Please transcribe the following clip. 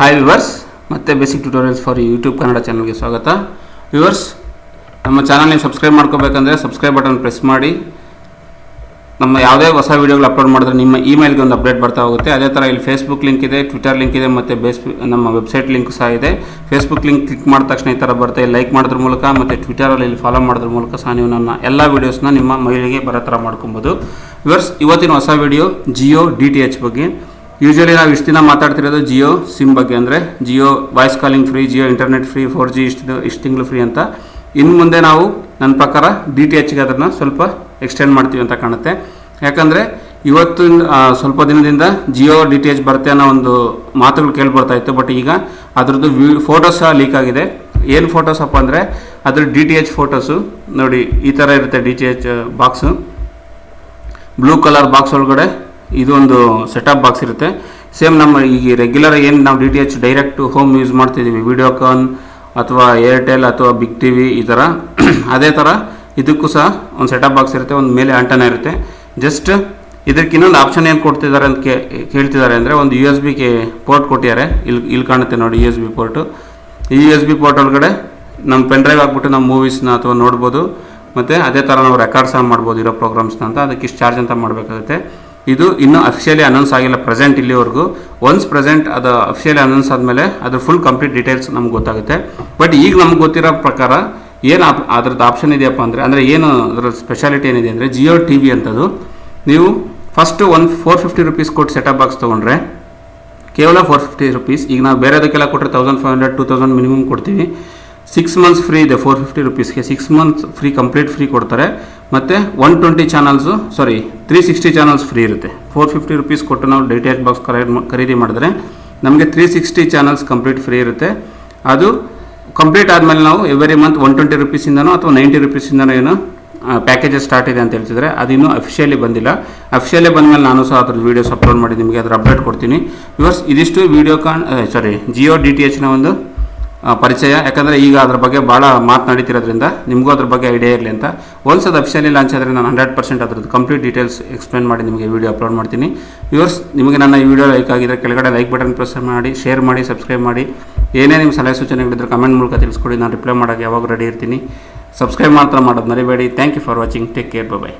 Hi viewers ಮತ್ತೆ basic tutorials for YouTube Kannada ಚಾನಲ್ಗೆ ಸ್ವಾಗತ. ವಿವರ್ಸ್ ನಮ್ಮ ಚಾನಲ್ ನೀವು ಸಬ್ಸ್ಕ್ರೈಬ್ ಮಾಡ್ಕೋಬೇಕಂದ್ರೆ ಸಬ್ಸ್ಕ್ರೈಬ್ ಬಟನ್ ಪ್ರೆಸ್ ಮಾಡಿ. ನಮ್ಮ ಯಾವುದೇ ಹೊಸ ವೀಡಿಯೋಗಳು ಅಪ್ಲೋಡ್ ಮಾಡಿದ್ರೆ ನಿಮ್ಮ ಇಮೇಲ್ಗೆ ಒಂದು ಅಪ್ಡೇಟ್ ಬರ್ತಾ ಹೋಗುತ್ತೆ. ಅದೇ ಥರ ಇಲ್ಲಿ ಫೇಸ್ಬುಕ್ ಲಿಂಕ್ ಇದೆ ಟ್ವಿಟರ್ ಲಿಂಕ್ ಇದೆ, ಮತ್ತು ಬೇಸ್ ನಮ್ಮ ವೆಬ್ಸೈಟ್ ಲಿಂಕ್ ಸಹ ಇದೆ. ಫೇಸ್ಬುಕ್ ಲಿಂಕ್ ಕ್ಲಿಕ್ ಮಾಡಿದ ತಕ್ಷಣ ಈ ಥರ ಬರುತ್ತೆ. ಲೈಕ್ ಮಾಡೋದ್ರ ಮೂಲಕ ಮತ್ತು ಟ್ವಿಟರಲ್ಲಿ ಇಲ್ಲಿ ಫಾಲೋ ಮಾಡೋದ್ರ ಮೂಲಕ ಸಹ ನೀವು ನನ್ನ ಎಲ್ಲ ವೀಡಿಯೋಸ್ನ ನಿಮ್ಮ ಮೈಲಿಗೆ ಬರೋ ಥರ ಮಾಡ್ಕೊಬೋದು. ವಿವರ್ಸ್ ಇವತ್ತಿನ ಹೊಸ video Jio D T H ಬಗ್ಗೆ. ಯೂಶಲಿ ನಾವು ಇಷ್ಟು ದಿನ ಮಾತಾಡ್ತಿರೋದು ಜಿಯೋ ಸಿಮ್ ಬಗ್ಗೆ. ಅಂದರೆ Jio voice calling free Jio internet free four G ಇಷ್ಟು ಇಷ್ಟು ತಿಂಗಳು ಫ್ರೀ ಅಂತ. ಇನ್ನು ಮುಂದೆ ನಾವು ನನ್ನ ಪ್ರಕಾರ ಡಿ ಟಿ ಎಚ್ಗೆ ಅದನ್ನು ಸ್ವಲ್ಪ ಎಕ್ಸ್ಟೆಂಡ್ ಮಾಡ್ತೀವಿ ಅಂತ ಕಾಣುತ್ತೆ. ಯಾಕಂದರೆ ಇವತ್ತು ಸ್ವಲ್ಪ ದಿನದಿಂದ ಜಿಯೋ ಡಿ ಟಿ ಎಚ್ ಬರುತ್ತೆ ಅನ್ನೋ ಒಂದು ಮಾತುಗಳು ಕೇಳಿ ಬರ್ತಾ ಇತ್ತು. ಬಟ್ ಈಗ ಅದರದ್ದು ವಿ ಫೋಟೋಸ್ ಸಹ ಲೀಕ್ ಆಗಿದೆ. ಏನು ಫೋಟೋಸ್ ಅಪ್ಪ ಅಂದರೆ ಅದ್ರ ಡಿ ಟಿ ಎಚ್ ಫೋಟೋಸು ನೋಡಿ, ಈ ಥರ ಇರುತ್ತೆ D T H box blue colour box ಒಳಗಡೆ ಇದು ಒಂದು ಸೆಟಪ್ ಬಾಕ್ಸ್ ಇರುತ್ತೆ. ಸೇಮ್ ನಮ್ಮ ಈಗ ರೆಗ್ಯುಲರ್ ಏನು ನಾವು D T H direct home use ಮಾಡ್ತಿದ್ದೀವಿ ವಿಡಿಯೋಕಾನ್ ಅಥವಾ ಏರ್ಟೆಲ್ ಅಥವಾ ಬಿಗ್ ಟಿ ವಿ ಈ ಥರ ಅದೇ ಥರ ಇದಕ್ಕೂ ಸಹ ಒಂದು ಸೆಟಪ್ ಬಾಕ್ಸ್ ಇರುತ್ತೆ, ಒಂದು ಮೇಲೆ ಆಂಟನ ಇರುತ್ತೆ. ಜಸ್ಟ್ ಇದಕ್ಕೆ ಇನ್ನೊಂದು ಆಪ್ಷನ್ ಏನು ಕೊಡ್ತಿದ್ದಾರೆ ಅಂತ ಕೇ, ಕೇಳ್ತಿದ್ದಾರೆ ಅಂದರೆ ಒಂದು U S B K port ಕೊಟ್ಟಿದ್ದಾರೆ. ಇಲ್ಲಿ ಇಲ್ಲಿ ಕಾಣುತ್ತೆ ನೋಡಿ ಯು ಎಸ್ ಬಿ ಪೋರ್ಟು ಈ ಯು ಎಸ್ ಬಿ ಪೋರ್ಟ್ ಒಳಗಡೆ ನಮ್ಮ ಪೆನ್ ಡ್ರೈವ್ ಹಾಕ್ಬಿಟ್ಟು ನಮ್ಮ ಮೂವೀಸ್ನ ಅಥವಾ ನೋಡ್ಬೋದು. ಮತ್ತು ಅದೇ ಥರ ನಾವು ರೆಕಾರ್ಡ್ ಸಹ ಮಾಡ್ಬೋದು ಇರೋ ಪ್ರೋಗ್ರಾಮ್ಸ್ನ ಅಂತ. ಅದಕ್ಕೆ ಇಷ್ಟು ಚಾರ್ಜ್ ಅಂತ ಮಾಡಬೇಕಾಗುತ್ತೆ. ಇದು ಇನ್ನೂ ಅಫಿಷಿಯಲಿ ಅನೌನ್ಸ್ ಆಗಿಲ್ಲ ಪ್ರೆಸೆಂಟ್ ಇಲ್ಲಿವರೆಗೂ. ಒನ್ಸ್ ಪ್ರೆಸೆಂಟ್ ಅದು ಅಫಿಷಿಯಲಿ ಅನೌನ್ಸ್ ಆದಮೇಲೆ ಅದ್ರ ಫುಲ್ ಕಂಪ್ಲೀಟ್ ಡೀಟೇಲ್ಸ್ ನಮ್ಗೆ ಗೊತ್ತಾಗುತ್ತೆ. ಬಟ್ ಈಗ ನಮ್ಗೆ ಗೊತ್ತಿರೋ ಪ್ರಕಾರ ಏನು ಆಪ್ ಅದ್ರದ್ದು ಆಪ್ಷನ್ ಇದೆಯಪ್ಪ ಅಂದರೆ ಅಂದರೆ ಏನು ಅದರ ಸ್ಪೆಷಾಲಿಟಿ ಏನಿದೆ ಅಂದರೆ ಜಿಯೋ ಟಿ ವಿ ಅಂತದು. ನೀವು first one four fifty rupees ಕೊಟ್ಟು ಸೆಟಪ್ ಬಾಕ್ಸ್ ತೊಗೊಂಡ್ರೆ, ಕೇವಲ ಫೋರ್ ಫಿಫ್ಟಿ ರುಪೀಸ್ ಈಗ ನಾವು ಬೇರೆದಕ್ಕೆಲ್ಲ ಕೊಟ್ಟರೆ thousand five hundred to thousand minimum ಕೊಡ್ತೀವಿ. ಸಿಕ್ಸ್ ಮಂತ್ಸ್ ಫ್ರೀ ಇದೆ four fifty ರುಪೀಸ್ಗೆ six months free complete free ಕೊಡ್ತಾರೆ. ಮತ್ತು one twenty channels sorry three sixty channels free ಇರುತ್ತೆ. ಫೋರ್ ಫಿಫ್ಟಿ ರುಪೀಸ್ ಕೊಟ್ಟು ನಾವು ಡಿ ಟಿ ಎಚ್ ಬಾಕ್ಸ್ ಖರೀದಿ ಮಾಡಿದ್ರೆ ನಮಗೆ three sixty channels complete free ಇರುತ್ತೆ. ಅದು ಕಂಪ್ಲೀಟ್ ಆದಮೇಲೆ ನಾವು ಎವ್ರಿ ಮಂತ್ ಒನ್ ಟ್ವೆಂಟಿ ರುಪೀಸಿಂದನೋ ಅಥವಾ ನೈಂಟಿ ರುಪೀಸಿಂದನೋ ಏನು ಪ್ಯಾಕೇಜಸ್ ಸ್ಟಾರ್ಟ್ ಇದೆ ಅಂತ ಹೇಳ್ತಿದ್ರೆ ಅದು ಇನ್ನೂ ಅಫಿಷಿಯಲಿ ಬಂದಿಲ್ಲ. ಅಫಿಷಿಯಲಿ ಬಂದಮೇಲೆ ನಾನು ಸಹ ಅದ್ರ ವೀಡಿಯೋಸ್ ಅಪ್ಲೋಡ್ ಮಾಡಿ ನಿಮಗೆ ಅದ್ರ ಅಪ್ಡೇಟ್ ಕೊಡ್ತೀನಿ. ಇವರ್ಸ್ ಇದಿಷ್ಟು Videocon sorry Jio D T ಎಚ್ನ ಒಂದು ಪರಿಚಯ. ಯಾಕಂದರೆ ಈಗ ಅದ್ರ ಬಗ್ಗೆ ಭಾಳ ಮಾತನಾಡಿತಿರೋದ್ರಿಂದ ನಿಮಗೂ ಅದ್ರ ಬಗ್ಗೆ ಐಡಿಯಾ ಇರಲಿ ಅಂತ. ಒನ್ಸ್ ಅದು ಅಫಿಷಿಯಲಿ ಲಾಂಚ್ ಆದರೆ ನಾನು ಹಂಡ್ರೆಡ್ ಪರ್ಸೆಂಟ್ ಅದ್ರದ್ದು ಕಂಪ್ಲೀಟ್ ಡೀಟೇಲ್ಸ್ ಎಕ್ಸ್ಪ್ಲೇನ್ ಮಾಡಿ ನಿಮಗೆ ವಿಡಿಯೋ ಅಪ್ಲೋಡ್ ಮಾಡ್ತೀನಿ. ವ್ಯೂವರ್ಸ್ ನಿಮಗೆ ನನ್ನ ಈ ವಿಡಿಯೋ ಲೈಕ್ ಆಗಿದ್ರೆ ಕೆಳಗಡೆ ಲೈಕ್ ಬಟನ್ ಪ್ರೆಸ್ ಮಾಡಿ ಶೇರ್ ಮಾಡಿ ಸಬ್ಸ್ಕ್ರೈಬ್ ಮಾಡಿ. ಏನೇ ನಿಮ್ಮ ಸಲಹೆ ಸೂಚನೆಗಳಿದ್ರೆ ಕಮೆಂಟ್ ಮೂಲಕ ತಿಳಿಸ್ಕೊಡಿ. ನಾನು ರಿಪ್ಲೈ ಮಾಡೋಕ್ಕೆ ಯಾವಾಗ ರೆಡಿ ಇರ್ತೀನಿ. ಸಬ್ಸ್ಕ್ರೈಬ್ ಮಾತ್ರ ಮಾಡೋದು ಮರಿಬೇಡಿ. Thank you for watching take care bye